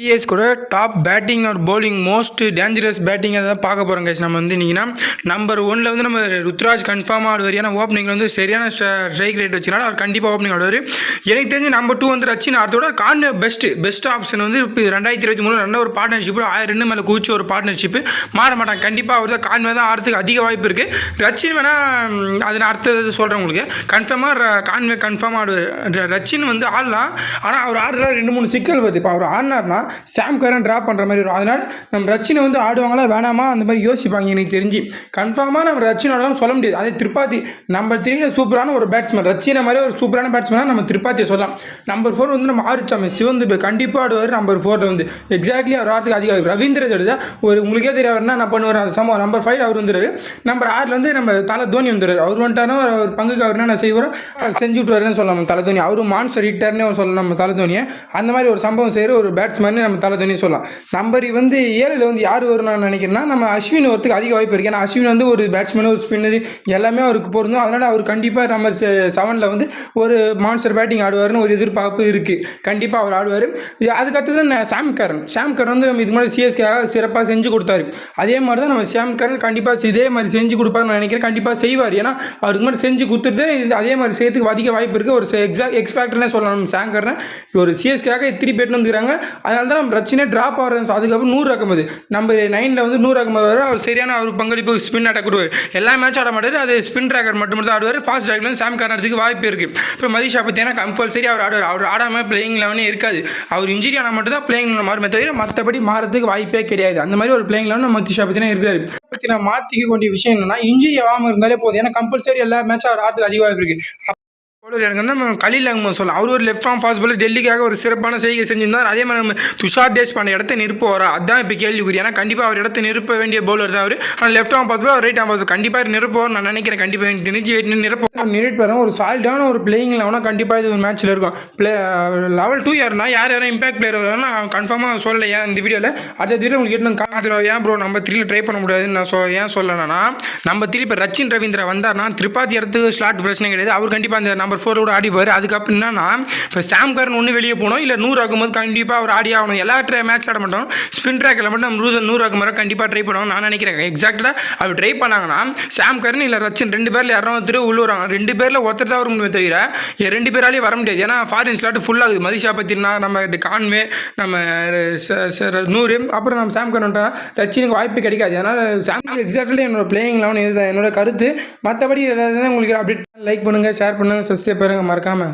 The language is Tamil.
சிஎஸ் கூட top batting or bowling most dangerous batting தான் பார்க்க போகிறோம் கேஸ் நம்ம வந்து இன்றைக்கினா நம்பர் ஒனில் வந்து நம்ம ருத்ராஜ் கன்ஃபார்மாக ஆடுவார் ஏன்னா ஓப்பனிங்கில் வந்து சரியான ஸ்ட்ரைக் ரேட் வச்சுனால அவர் கண்டிப்பாக ஓப்பனிங் ஆடுவார். எனக்கு தெரிஞ்சு நம்பர் டூ வந்து ரச்சின் அதோட கான் பெஸ்ட்டு பெஸ்ட் ஆப்ஷன் வந்து இப்போ ரெண்டாயிரத்தி இருபத்தி மூணு ரெண்டு ஒரு பார்ட்னர்ஷிப் ஆயிரம் ரெண்டு மேலே கூச்சி ஒரு பார்ட்னர்ஷிப் மாற மாட்டாங்க கண்டிப்பாக அவர் தான் கான்வே தான் ஆடுறதுக்கு அதிக வாய்ப்பு இருக்குது ரச்சின் வேணால் அது நான் அடுத்தது சொல்கிறேன் உங்களுக்கு. கன்ஃபார்மாக கான்வே கன்ஃபார்ம் ஆடுவார். ரச்சின் வந்து ஆடலாம். ஆனால் அவர் ஆடுறதுல ரெண்டு மூணு சிக்கல் வருது. இப்போ அவர் ஆடினார்னா சாம் கரன் ட்ராப் பண்ணுற மாதிரி வரும். அதனால் நம்ம ரச்சினை வந்து ஆடுவாங்களா வேணாமா? அந்த மாதிரி யோசிப்பாங்க எனக்கு தெரிஞ்சு. கன்ஃபார்மாக நம்ம ரச்சின் சொல்ல முடியாது. அதே திருப்பாத்தி நம்ம த்ரீல சூப்பரான ஒரு பேட்ஸ்மேன் ரச்சினை மாதிரி ஒரு சூப்பரான பேட்ஸ்மேனாக நம்ம திருப்பாத்தியை சொல்லலாம். நம்பர் ஃபோர் வந்து நம்ம ஆரிச்சாமி சிவந்து கண்டிப்பாக ஆடுவார் நம்பர் ஃபோரில் வந்து. எக்ஸாக்ட்லி அவர் ஆடுறதுக்கு அதிகம் ரவீந்திர ஜடேஜா ஒரு உங்களுக்கே தெரியாதுன்னா நான் பண்ணுவார் அந்த சம்பவம். நம்பர் ஃபைவ் அவர் வந்துடுறாரு. நம்பர் ஆறில் வந்து நம்ம தலை தோனி வந்துடுறாரு. அவர் வந்துட்டாரோ அவர் பங்குக்கு அவர் என்ன செய்வாரோ செஞ்சு விட்டுவாருன்னு சொல்லலாம். நம்ம தலை தோனி. அவரும் மான்சர் ஹிட்டர்னே சொல்லலாம் நம்ம தலை தோனியை. அந்த மாதிரி ஒரு சம்பவம் செய்கிற ஒரு பேட்ஸ்மேன் நம்ம தலை தோனி சொல்லலாம். நம்பர் வந்து ஏழில் வந்து யார் வரணும்னு நான் நினைக்கிறேன்னா நம்ம அஸ்வின் ஒருத்துக்கு அதிக வாய்ப்பு இருக்குது ஏன்னா அஸ்வின் வந்து ஒரு பேட்ஸ்மேன் ஒரு ஸ்பின்னர் எல்லாமே அவருக்கு பொருந்தும். அதனால் அவர் கண்டிப்பாக நம்ம செவனில் வந்து ஒரு மான்ஸ்டர் பேட்டிங் ஆடுவார்னு ஒரு எதிர்பார்ப்பு இருக்குது கண்டிப்பாக அவர் ஆடுவார். அதுக்கடுத்தது தான் சாம் கரன் சாம் கரன் வந்து நம்ம இது மாதிரி சிஎஸ்கேக்காக சிறப்பாக செஞ்சு கொடுத்தாரு. அதே மாதிரி தான் நம்ம சாம் கரன் கண்டிப்பாக இதே மாதிரி செஞ்சு கொடுப்பாருன்னு நினைக்கிறேன். கண்டிப்பாக செய்வார். ஏன்னா அவருக்கு மாதிரி செஞ்சு கொடுத்துட்டு இது அதே மாதிரி செய்யறதுக்கு அதிக வாய்ப்பு இருக்குது ஒரு எக்ஸாக்ட் எக்ஸ் சொல்லலாம். நம்ம சாம் கரன் ஒரு சிஎஸ்கேக்காக எத்திரி பேட்டு வந்துக்கிறாங்க அதனால தான் நம்ம ரச்சினே ட்ராப் ஆகிறோம் அதுக்கப்புறம் நூறு அகமது நம்ம நைனில் வந்து நூறு அகமது வர அவர் சரியான அவர் பங்களிப்பு ஸ்பின் அட்டாக் கொடுவார் எல்லா மேட்ச் ஆட மாட்டார். அது ஸ்பின் ட்ராக்கர் மட்டும் தான் ஆடுவார். ஃபாஸ்ட் ட்ராக்ல வந்து சாம் காரணத்துக்கு வாய்ப்பு இருக்குது இப்போ மதிஷா பார்த்தீங்கன்னா கம்பல்சரி அவர் ஆடுவார். அவர் ஆடாமல் பிளேயிங் லெவனே இருக்காது. அவர் இன்ஜுரி ஆனால் மட்டும் தான் பிளேயிங் மாறுமே தவிர மற்றபடி மாறதுக்கு வாய்ப்பே கிடையாது. அந்த மாதிரி ஒரு பிளேயிங் லெவன் மதிஷா பார்த்தீங்கன்னா இருக்காரு. பற்றி நான் மாற்றிக்க வேண்டிய விஷயம் என்னன்னா இன்ஜுரி ஆகாமல் இருந்தாலே போதும். ஏன்னா கம்பல்சரி எல்லா மேட்சும் அவர் ஆடுறதுக்கு அதிக வாய்ப்பு இருக்குது பவுலர் எனக்கு நம்ம கலீல் அகமது சொல்லலாம் அவர் ஒரு லெஃப்ட் ஆம் ஃபாஸ்ட் பாலர் டெல்லிக்காக ஒரு சிறப்பான செய்கை செஞ்சிருந்தார். அதே மாதிரி நம்ம துஷார் தேஷ்பாண்டே இடத்த நிற்போரா அதான் இப்போ கேள்விக்குறி. ஏன்னா கண்டிப்பாக அவர் இடத்த நிரப்ப வேண்டிய பவுலர் தான் அவர். ஆனால் left arm fast bowler right arm fast கண்டிப்பாக நிரப்புவார் நான் நினைக்கிறேன். கண்டிப்பாக எனக்கு தெரிஞ்சு வெயிட் நிரப்ப நிரப்பாரு ஒரு சால்டான ஒரு பிளேயிங் லெவனாக கண்டிப்பாக இது ஒரு மேட்ச்சில் இருக்கும். பிளே லெவல் டூ யார்னா யார் யாரும் இம்பாக்ட் பிளேயர் வரலாம் நான் கன்ஃபார்மாக சொல்லலை. ஏன் இந்த வீடியோவில் அதை தவிர உங்களுக்கு என்ன காமிச்சிடும் ஏன் ப்ரோ நம்ம த்ரீல ட்ரை பண்ண முடியாதுன்னு நான் சொ ஏன் சொல்லலைன்னா நம்ம த்ரீ இப்போ ரச்சின் ரவீந்திரா வந்தார்னா திரிபாதி இடத்துக்கு ஸ்லாட் பிரச்சனை கிடையாது. அவர் கண்டிப்பாக அந்த நம்பர் ஃபோர் கூட ஆடிப்பார் அதுக்கப்புறம் என்னன்னா இப்போ சாம் ஒன்று வெளியே போனோம். இல்லை நூறு ஆகும்போது கண்டிப்பாக அவர் ஆடி ஆகணும். எல்லா ட்ரை மேட்ச் ஆட மாட்டோம். ஸ்பின் ட்ராக்கில் மட்டும். நம்ம நூறு நூறு ஆகும் கண்டிப்பாக ட்ரை பண்ணுவோம் நான் நினைக்கிறேன். எக்ஸாக்டாக அவர் ட்ரை பண்ணாங்கன்னா சாம் இல்லை ரச்சின் ரெண்டு பேரில் யாரும் ஒருத்தர் உள்ளூராங்க ரெண்டு பேரில் ஒருத்தர் தான் வர முடியுமே தவிர ரெண்டு பேராலையும் வர முடியாது. ஏன்னா ஃபாரின் ஸ்லாட் ஃபுல்லாகுது மதிஷா பத்தினா நம்ம கான்வே நம்ம ச- ச- நூறு. அப்புறம் நம்ம சாம் கரன் ரச்சினுக்கு வாய்ப்பு கிடைக்காது. ஏன்னா சாம் எக்ஸாக்ட்லி என்னோட பிளேயிங் லெவன் இதுதான் என்னோட கருத்து. மற்றபடி ஏதாவது உங்களுக்கு அப்டேட் லைக் பண்ணுங்கள் ஷேர் பண்ணுங்கள் சப்ஸ்கிரைப் பண்ணுங்கள் மறக்காமல்